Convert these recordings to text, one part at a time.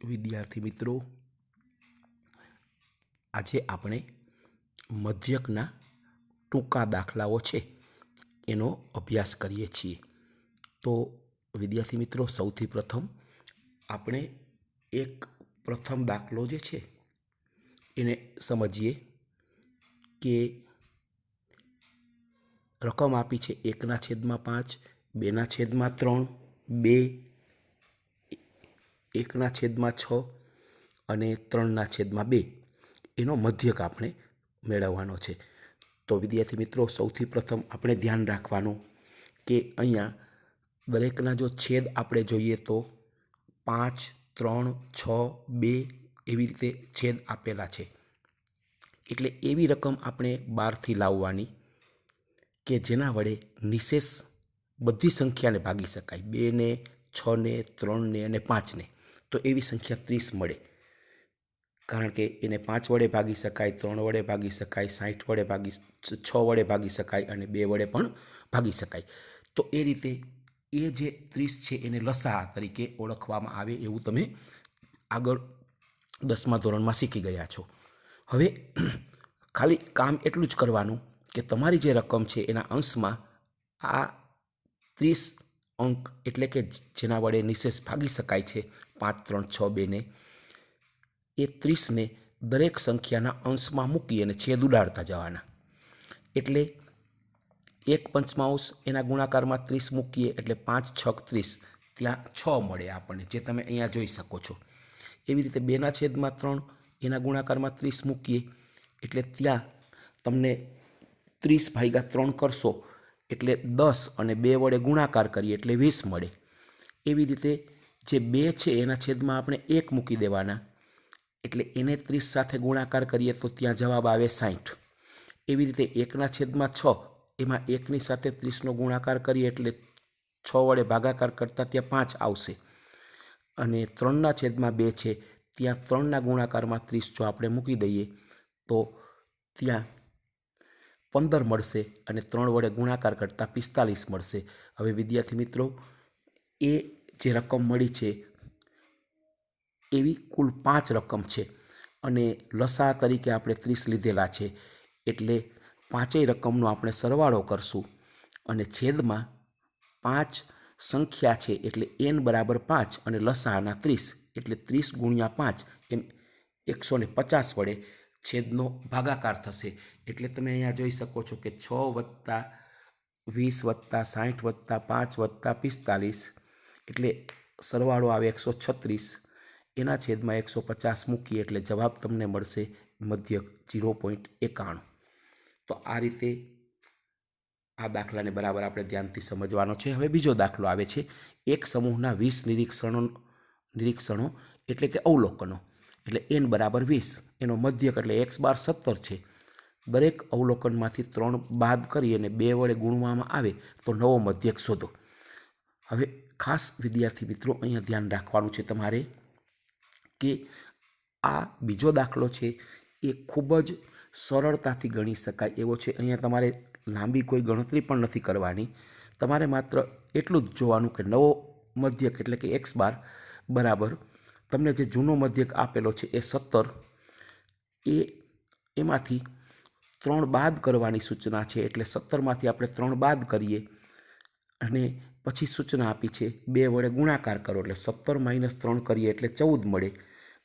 વિદ્યાર્થી મિત્રો, આજે આપણે મધ્યકના ટૂંકા દાખલાઓ છે એનો અભ્યાસ કરીએ છીએ. તો વિદ્યાર્થી મિત્રો, સૌથી પ્રથમ આપણે એક પ્રથમ દાખલો જે છે એને સમજીએ કે રકમ આપી છે એકના છેદમાં પાંચ, બેના છેદમાં ત્રણ, બે એકના છેદમાં છ અને ત્રણના છેદમાં બે. એનો મધ્યક આપણે મેળવવાનો છે. તો વિદ્યાર્થી મિત્રો, સૌથી પ્રથમ આપણે ધ્યાન રાખવાનું કે અહીંયા દરેકના જો છેદ આપણે જોઈએ તો પાંચ, ત્રણ, છ, બે એવી રીતે છેદ આપેલા છે. એટલે એવી રકમ આપણે બહારથી લાવવાની કે જેના વડે નિશેષ બધી સંખ્યાને ભાગી શકાય. બેને, છને, ત્રણને અને પાંચને. તો એવી સંખ્યા ત્રીસ મળે. કારણ કે એને પાંચ વડે ભાગી શકાય, ત્રણ વડે ભાગી શકાય, સાઠ વડે ભાગી છ વડે ભાગી શકાય અને બે વડે પણ ભાગી શકાય. તો એ રીતે એ જે ત્રીસ છે એને લસા તરીકે ઓળખવામાં આવે એવું તમે આગળ દસમા ધોરણમાં શીખી ગયા છો. હવે ખાલી કામ એટલું જ કરવાનું કે તમારી જે રકમ છે એના અંશમાં આ ત્રીસ અંક એટલે કે જેના વડે નિશેષ ભાગી શકાય છે. પાંચ, ત્રણ, છ બેને એ ત્રીસને દરેક સંખ્યાના અંશમાં મૂકી અને છેદ ઉડાડતા જવાના. એટલે એક પંચમાંશ એના ગુણાકારમાં ત્રીસ મૂકીએ એટલે પાંચ છક ત્રીસ. ત્યાં છ મળે આપણને, જે તમે અહીંયા જોઈ શકો છો. એવી રીતે બેના છેદમાં ત્રણ, એના ગુણાકારમાં ત્રીસ મૂકીએ એટલે ત્યાં તમને ત્રીસ ભાગ્યા ત્રણ કરશો. એટલે દસ અને બે વડે ગુણાકાર કરીએ એટલે વીસ મળે. એવી રીતે જે બે છે એના છેદમાં આપણે એક મૂકી દેવાના. એટલે એને ત્રીસ સાથે ગુણાકાર કરીએ તો ત્યાં જવાબ આવે સાઠ એવી રીતે એકના છેદમાં છ, એમાં એકની સાથે ત્રીસનો ગુણાકાર કરીએ એટલે છ વડે ભાગાકાર કરતાં ત્યાં પાંચ આવશે. અને ત્રણના છેદમાં બે છે, ત્યાં ત્રણના ગુણાકારમાં ત્રીસ જો આપણે મૂકી દઈએ, તો ત્યાં પંદર મળશે અને ત્રણ વડે ગુણાકાર કરતાં પિસ્તાલીસ મળશે. હવે વિદ્યાર્થી મિત્રો, એ જે રકમ મળી છે, એવી કુલ પાંચ રકમ છે અને લસા તરીકે આપણે ત્રીસ લીધેલા છે. એટલે પાંચેય રકમનો આપણે સરવાળો કરશું અને છેદમાં પાંચ સંખ્યા છે એટલે એન બરાબર પાંચ અને લસાના ત્રીસ એટલે ત્રીસ ગુણ્યા પાંચ એમ એકસો ને પચાસ વડે છેદનો ભાગાકાર થશે. એટલે તમે અહીંયા જોઈ શકો છો કે છ વત્તા વીસ વત્તા સાઠ વત્તા પાંચ વત્તા પિસ્તાલીસ, એટલે સરવાળો આવે એકસો છત્રીસ. એના છેદમાં એકસો પચાસ મૂકીએ એટલે જવાબ તમને મળશે મધ્યક જીરો પોઈન્ટ એકાણું. તો આ રીતે આ દાખલાને બરાબર આપણે ધ્યાનથી સમજવાનો છે. હવે બીજો દાખલો આવે છે. એક સમૂહના વીસ નિરીક્ષણો નિરીક્ષણો એટલે કે અવલોકનો. એટલે એન બરાબર વીસ. એનો મધ્યક એટલે એક્સ બાર સત્તર છે. દરેક અવલોકનમાંથી ત્રણ બાદ કરી અને બે વડે ગુણવામાં આવે તો નવો મધ્યક શોધો. હવે ખાસ વિદ્યાર્થી મિત્રો અહીંયા ધ્યાન રાખવાનું છે તમારે કે આ બીજો દાખલો છે એ ખૂબ જ સરળતાથી ગણી શકાય એવો છે. અહીંયા તમારે લાંબી કોઈ ગણતરી પણ નથી કરવાની. તમારે માત્ર એટલું જ જોવાનું કે નવો મધ્યક એટલે કે એક્સ બાર બરાબર તમને જે જૂનો મધ્યક આપેલો છે એ સત્તર, એ એમાંથી ત્રણ બાદ કરવાની સૂચના છે. એટલે સત્તરમાંથી આપણે ત્રણ બાદ કરીએ અને પછી સૂચના આપી છે બે વડે ગુણાકાર કરો. એટલે સત્તર માઇનસ ત્રણ કરીએ એટલે ચૌદ મળે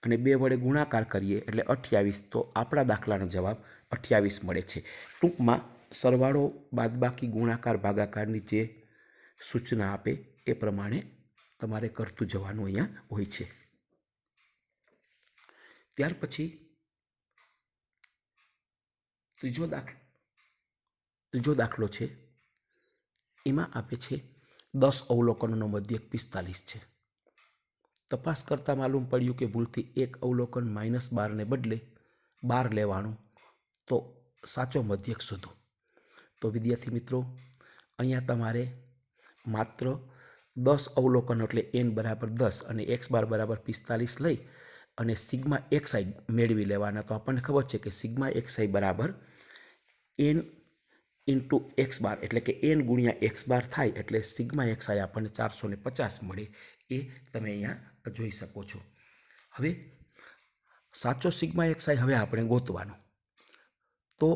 અને બે વડે ગુણાકાર કરીએ એટલે અઠ્યાવીસ. તો આપણા દાખલાનો જવાબ અઠ્યાવીસ મળે છે. ટૂંકમાં સરવાળો બાદબાકી ગુણાકાર ભાગાકારની જે સૂચના આપે એ પ્રમાણે તમારે કરતું જવાનું અહીંયા હોય છે. ત્યાર પછી ત્રીજો દાખલો ત્રીજો દાખલો છે, એમાં આપે છે દસ અવલોકનોનો મધ્યક પિસ્તાલીસ છે. તપાસ કરતાં માલુમ પડ્યું કે ભૂલથી એક અવલોકન માઇનસ બારને બદલે બાર લેવાનું તો સાચો મધ્યક શોધો. તો વિદ્યાર્થી મિત્રો, અહીંયા તમારે માત્ર દસ અવલોકન એટલે એન બરાબર દસ અને એક્સ બાર બરાબર પિસ્તાલીસ લઈ અને સિગ્મા એક્સઆઈ મેળવી લેવાના. તો આપણને ખબર છે કે સિગ્મા એક્સઆઈ બરાબર એન ઇન્ટુ એક્સ બાર, એટલે કે એન ગુણ્યા એક્સ બાર થાય, એટલે સિગ્મા એક્સઆઈ આપણને ચારસો ને પચાસ મળે એ તમે અહીંયા જોઈ શકો છો. હવે સાચો સિગ્મા એક્સઆઈ હવે આપણે ગોતવાનો. તો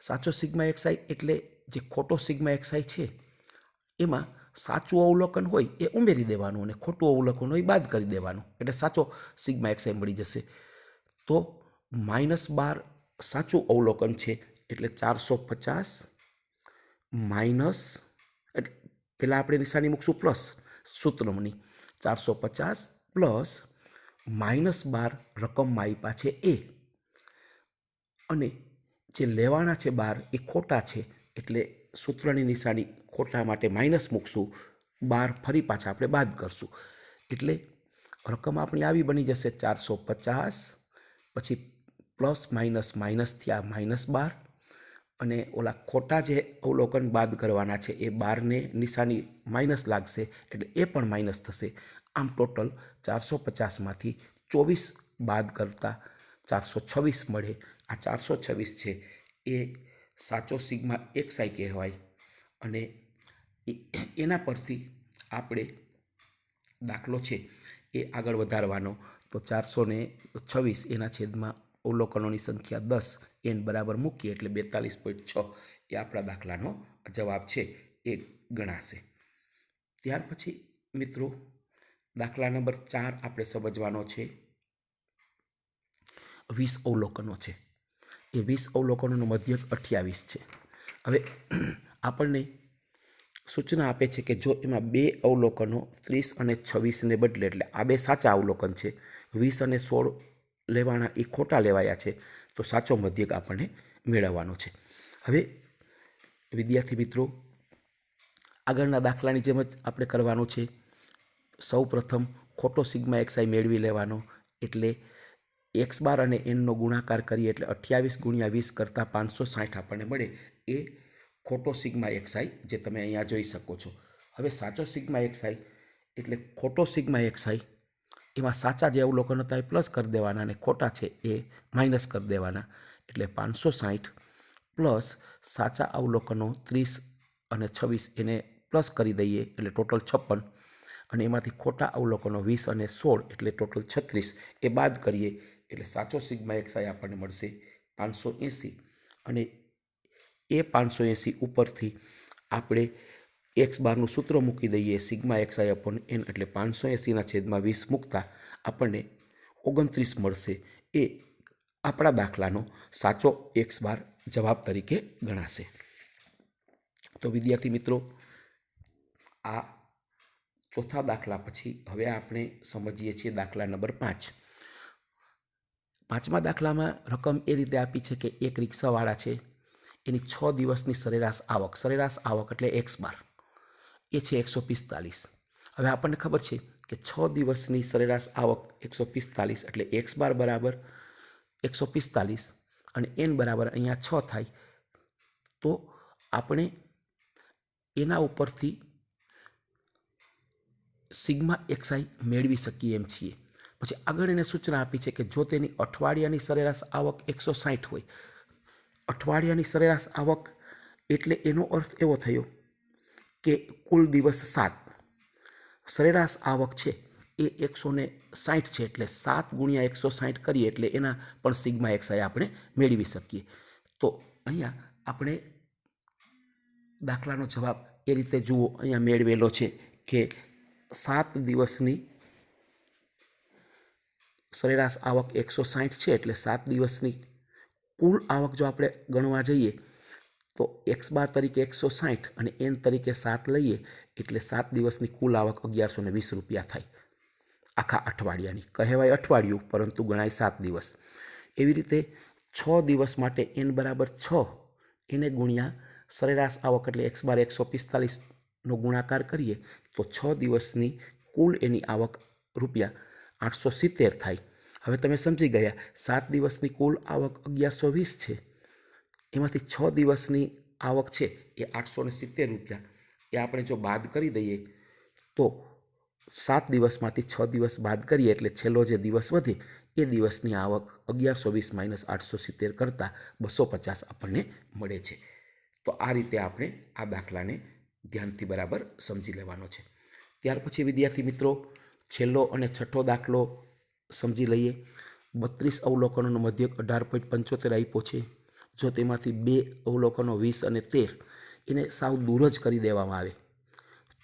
સાચો સિગ્મા એક્સઆઈ એટલે જે ખોટો સિગ્મા એક્સઆઈ છે, એમાં સાચું અવલોકન હોય એ ઉમેરી દેવાનું અને ખોટું અવલોકન હોય બાદ કરી દેવાનું. એટલે સાચો સિગ્મા એક્સઆઈ મળી જશે. તો માઇનસ બાર સાચું અવલોકન છે એટલે ચારસો પચાસ માઇનસ એટલે પહેલાં આપણે નિશાની મૂકશું પ્લસ સૂત્રની ચારસો પચાસ પ્લસ માઇનસ બાર રકમમાં આપ્યા છે એ. અને જે લેવાના છે બાર એ ખોટા છે એટલે સૂત્રની નિશાની ખોટા માટે માઇનસ મૂકશું, બાર ફરી પાછા આપણે બાદ કરશું. એટલે રકમ આપણી આવી બની જશે ચારસો પચાસ, પછી પ્લસ માઇનસ માઇનસ થયા માઇનસ બાર, અને ઓલા ખોટા જે અવલોકન બાદ કરવાના છે એ બારને નિશાની માઇનસ લાગશે, એટલે એ પણ માઇનસ થશે. આમ ટોટલ ચારસો પચાસમાંથી ચોવીસ બાદ કરતાં ચારસો છવ્વીસ મળે. આ ચારસો છવ્વીસ છે એ સાચો સિગ્મા એક્સઆઈ કહેવાય. અને એના પરથી આપણે દાખલો છે એ આગળ વધારવાનો. તો ચારસો ને છવ્વીસ એના છેદમાં અવલોકનોની સંખ્યા દસ એન બરાબર મૂકીએ એટલે બેતાલીસ પોઈન્ટ છ એ આપણા દાખલાનો જવાબ છે એ ગણાશે. ત્યાર પછી મિત્રો દાખલા નંબર ચાર આપણે સમજવાનો છે વીસ અવલોકનો છે. એ વીસ અવલોકનોનો મધ્યક અઠ્યાવીસ છે. હવે આપણને સૂચના આપે છે કે જો એમાં બે અવલોકનો ત્રીસ અને છવ્વીસને બદલે, એટલે આ બે સાચા અવલોકન છે, વીસ અને સોળ લેવાના એ ખોટા લેવાયા છે, તો સાચો મધ્યક આપણને મેળવવાનો છે. હવે, વિદ્યાર્થી મિત્રો, આગળના દાખલાની જેમ જ આપણે કરવાનું છે. સૌ પ્રથમ ખોટો સિગ્મા એક્સઆઈ મેળવી લેવાનો, એટલે એક્સ બાર અને એનનો ગુણાકાર કરીએ, એટલે અઠ્યાવીસ ગુણ્યા વીસ કરતાં પાંચસો સાઠ આપણને મળે. એ ખોટો સિગ્મા એક્સઆઈ જે તમે અહીંયા જોઈ શકો છો. હવે સાચો સિગ્મા એક્સઆઈ એટલે ખોટો સિગ્મા એક્સઆઈ એમાં સાચા જે અવલોકન હતા એ પ્લસ કરી દેવાના અને ખોટા છે એ માઇનસ કરી દેવાના. એટલે પાંચસો સાઠ પ્લસ સાચા અવલોકનો ત્રીસ અને છવ્વીસ એને પ્લસ કરી દઈએ એટલે ટોટલ છપ્પન. અને એમાંથી ખોટા અવલોકનો વીસ અને સોળ એટલે ટોટલ છત્રીસ. એ બાદ કરીએ એટલે સાચો સિગ્મા એક્સઆઈ આપણને મળશે પાંચસો એંસી. અને એ પાંચસો એંસી ઉપરથી આપણે એક્સ બારનું સૂત્ર મૂકી દઈએ, sigma X I upon N એટલે પાંચસો એંસીના છેદમાં વીસ મૂકતા આપણને ઓગણત્રીસ મળશે. એ આપણા દાખલાનો સાચો એક્સ બાર જવાબ તરીકે ગણાશે. તો વિદ્યાર્થી મિત્રો, આ ચોથા દાખલા પછી હવે આપણે સમજીએ છીએ દાખલા નંબર પાંચ. પાંચમા દાખલામાં રકમ એ રીતે આપી છે કે એક રિક્ષાવાળા છે એની છ દિવસની સરેરાશ આવક. સરેરાશ આવક એટલે એક્સ બાર. એ છે એકસો પિસ્તાલીસ. હવે આપણને ખબર છે કે છ દિવસની સરેરાશ આવક એકસો પિસ્તાલીસ એટલે એક્સ બાર બરાબર એકસો પિસ્તાલીસ અને એન બરાબર અહીંયા છ થાય. તો આપણે એના ઉપરથી સિગ્મા એક્સઆઈ મેળવી શકીએ એમ છીએ. પછી આગળ એને સૂચના આપી છે કે જો તેની અઠવાડિયાની સરેરાશ આવક એકસો સાઠ હોય અઠવાડિયાની સરેરાશ આવક એટલે એનો અર્થ એવો થયો કે કુલ દિવસ સાત. સરેરાશ આવક છે એ એકસો ને સાઠ છે એટલે સાત ગુણ્યા એકસો સાઠ કરીએ એટલે એના પણ સિગ્મા એક્સઆઈ આપણે મેળવી શકીએ. તો અહીંયા આપણે દાખલાનો જવાબ એ રીતે જુઓ, અહીંયા મેળવેલો છે કે સાત દિવસની સરેરાશ આવક એકસો સાઠ છે એટલે સાત દિવસની કુલ આવક જો આપણે ગણવા જઈએ, તો એક્સ બાર તરીકે એકસો સાઠ અને એન તરીકે સાત લઈએ, એટલે સાત દિવસની કુલ આવક અગિયારસો ને વીસ રૂપિયા થાય. આખા અઠવાડિયાની કહેવાય અઠવાડિયું, પરંતુ ગણાય સાત દિવસ. એવી રીતે છ દિવસ માટે એન બરાબર છ, એને ગુણ્યા સરેરાશ આવક એટલે એક્સ બાર એકસો પિસ્તાલીસનો ગુણાકાર કરીએ, તો છ દિવસની કુલ એની આવક રૂપિયા આઠસો સિત્તેર થાય. હવે તમે સમજી ગયા, સાત દિવસની કુલ આવક અગિયારસો વીસ છે. એમાંથી છ દિવસની આવક છે એ આઠસો ને સિત્તેર રૂપિયા. એ આપણે જો બાદ કરી દઈએ, તો સાત દિવસમાંથી છ દિવસ બાદ કરીએ એટલે છેલ્લો જે દિવસ વધે, એ દિવસની આવક અગિયારસો વીસ માઇનસ આઠસો સિત્તેર કરતાં બસો પચાસ આપણને મળે છે. તો આ રીતે આપણે આ દાખલાને ધ્યાનથી બરાબર સમજી લેવાનો છે. ત્યાર પછી વિદ્યાર્થી મિત્રો, છેલ્લો અને છઠ્ઠો દાખલો સમજી લઈએ. બત્રીસ અવલોકનોનો મધ્યક અઢાર પોઈન્ટ પંચોતેર આપ્યો છે. જો તેમાંથી બે અવલોકનો વીસ અને તેર એને સાવ દૂર જ કરી દેવામાં આવે,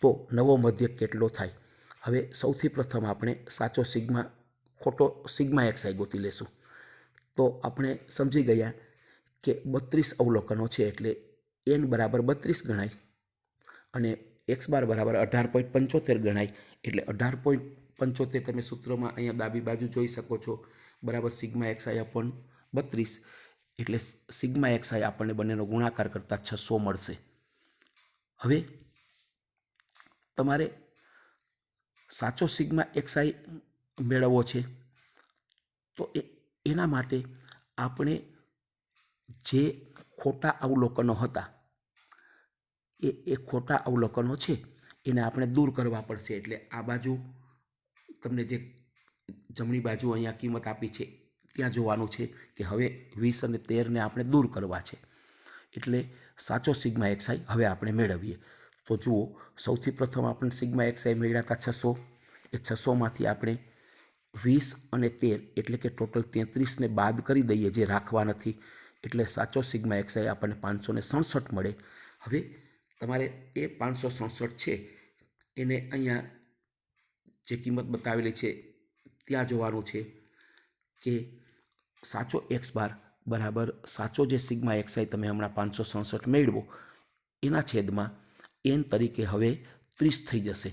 તો નવો મધ્યક કેટલો થાય? હવે સૌથી પ્રથમ આપણે સાચો સિગ્મા, ખોટો સિગ્મા એક્સાઈ ગોતી લેશું. તો આપણે સમજી ગયા કે બત્રીસ અવલોકનો છે એટલે એન બરાબર બત્રીસ ગણાય અને એક્સ બાર બરાબર અઢાર પોઈન્ટ પંચોતેર ગણાય એટલે અઢાર પોઈન્ટ પંચોતેર તમે સૂત્રોમાં અહીંયા ડાબી બાજુ જોઈ શકો છો. બરાબર સિગ્મા એક્સઆઈ અપોન બત્રીસ. એટલે સિગ્મા એક્સઆઈ આપણને બંનેનો ગુણાકાર કરતાં છસો મળશે. હવે તમારે સાચો સિગ્મા એક્સઆઈ મેળવવો છે. તો એ, એના માટે આપણે જે ખોટા અવલોકનો હતા, એ એ ખોટા અવલોકનો છે, એને આપણે દૂર કરવા પડશે. એટલે આ બાજુ તમને જે જમણી બાજુ અહીંયા કિંમત આપી છે, ત્યાં જોવાનું છે કે હવે વીસ અને તેરને આપણે દૂર કરવા છે. એટલે સાચો સિગ્મા એક્સઆઈ હવે આપણે મેળવીએ. તો જુઓ, સૌથી પ્રથમ આપણે સિગ્મા એક્સઆઈ મેળવ્યા હતા છસો. એ છસોમાંથી આપણે વીસ અને તેર, એટલે કે ટોટલ તેત્રીસને બાદ કરી દઈએ જે રાખવા નથી. એટલે સાચો સિગ્મા એક્સઆઈ આપણને પાંચસો ને સડસઠ મળે. હવે તમારે એ પાંચસો સડસઠ છે, એને અહીંયા જે કિંમત બતાવેલી છે, ત્યાં જોવાનું છે કે સાચો એક્સ બાર બરાબર સાચો જે સિગ્મા એક્સઆઈ તમે હમણાં પાંચસો સડસઠ મેળવો, એના છેદમાં એન તરીકે હવે ત્રીસ થઈ જશે.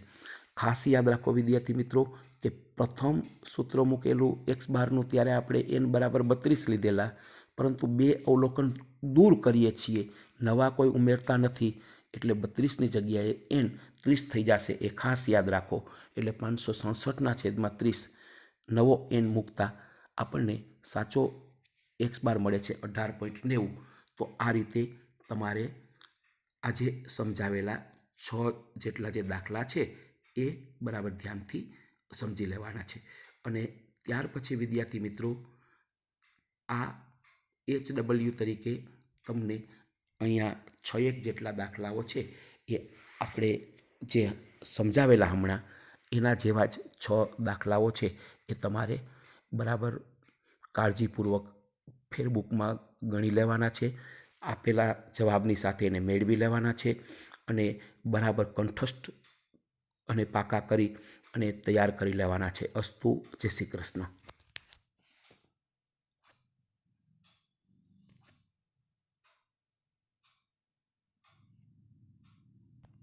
ખાસ યાદ રાખો વિદ્યાર્થી મિત્રો કે પ્રથમ સૂત્ર મૂકેલું એક્સ બારનું ત્યારે આપણે એન બરાબર બત્રીસ લીધેલા, પરંતુ બે અવલોકન દૂર કરીએ છીએ. નવા કોઈ ઉમેરતા નથી, એટલે બત્રીસની જગ્યાએ એન. ત્રીસ થઈ જશે. એ ખાસ યાદ રાખો. એટલે પાંચસો સડસઠના છેદમાં ત્રીસ નવો એન મૂકતા આપણને સાચો એક્સ બાર મળે છે અઢાર પોઈન્ટ નેવું. તો આ રીતે તમારે આજે સમજાવેલા છ જેટલા જે દાખલા છે એ બરાબર ધ્યાનથી સમજી લેવાના છે. અને ત્યાર પછી વિદ્યાર્થી મિત્રો, આ એચ ડબલ્યુ તરીકે તમને અહીંયા છ એક જેટલા દાખલાઓ છે એ આપણે જે સમજાવેલા હમણાં, એના જેવા જ છ દાખલાઓ છે એ તમારે બરાબર કાળજીપૂર્વક ફેરબુકમાં ગણી લેવાના છે, આપેલા જવાબની સાથે એને મેળવી લેવાના છે અને બરાબર કંઠસ્થ અને પાકા કરી અને તૈયાર કરી લેવાના છે અસ્તુ. જય શ્રી કૃષ્ણ.